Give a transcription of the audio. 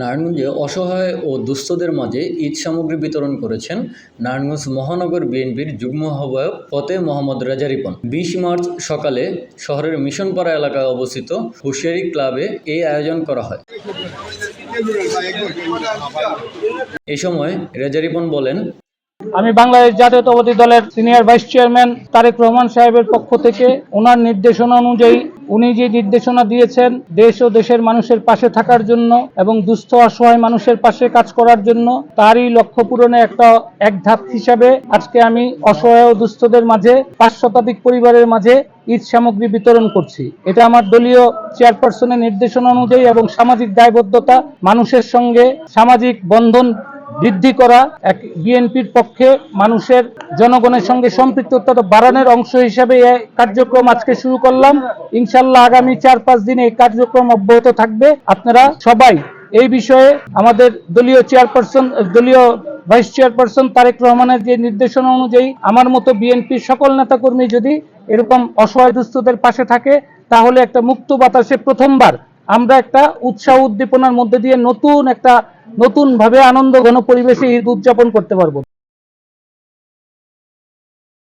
নারায়ণগঞ্জে অসহায় ও দুস্থদের মাঝে ঈদ সামগ্রী বিতরণ করেছেন নারায়ণগঞ্জ মহানগর বিএনপির যুগ্ম আহ্বায়ক ফতে মোহাম্মদ রেজা রিপন। বিশ মার্চ সকালে শহরের মিশনপাড়া এলাকায় অবস্থিত হুশিয়ারি ক্লাবে এই আয়োজন করা হয়। এ সময় রেজা রিপন বলেন, আমি বাংলাদেশ জাতীয়তাবাদী দলের senior vice chairman Tarique Rahman সাহেবের পক্ষ থেকে ওনার নির্দেশনা অনুযায়ী উনি যে নির্দেশনা দিয়েছেন, দেশ ও দেশের মানুষের পাশে থাকার জন্য এবং দুস্থ, অসহায় মানুষের পাশে কাজ করার জন্য তারই লক্ষ্য পূরণে একটা এক ধাপ হিসাবে আজকে আমি অসহায় ও দুস্থদের মাঝে, পাঁচ শতাধিক পরিবারের মাঝে ঈদ সামগ্রী বিতরণ করছি। এটা আমার দলীয় চেয়ারপারসনের নির্দেশনা অনুযায়ী এবং সামাজিক দায়বদ্ধতা মানুষের সঙ্গে সামাজিক বন্ধন বৃদ্ধি করা এক বিএনপির পক্ষে মানুষের জনগণের সঙ্গে সম্পৃক্ততা বাড়ানোর অংশ হিসেবে এই কার্যক্রম আজকে শুরু করলাম। ইনশাল্লাহ আগামী চার পাঁচ দিনে এই কার্যক্রম অব্যাহত থাকবে। আপনারা সবাই এই বিষয়ে আমাদের দলীয় চেয়ারপারসন, দলীয় ভাইস চেয়ারপারসন তারেক রহমানের যে নির্দেশনা অনুযায়ী আমার মতো বিএনপির সকল নেতাকর্মী যদি এরকম অসহায় দুস্থদের পাশে থাকে, তাহলে একটা মুক্ত বাতাসে প্রথমবার আমরা একটা উৎসাহ উদ্দীপনার মধ্যে দিয়ে নতুন একটা নতুন ভাবে আনন্দ ঘন পরিবেশে ঈদ উদযাপন করতে পারব।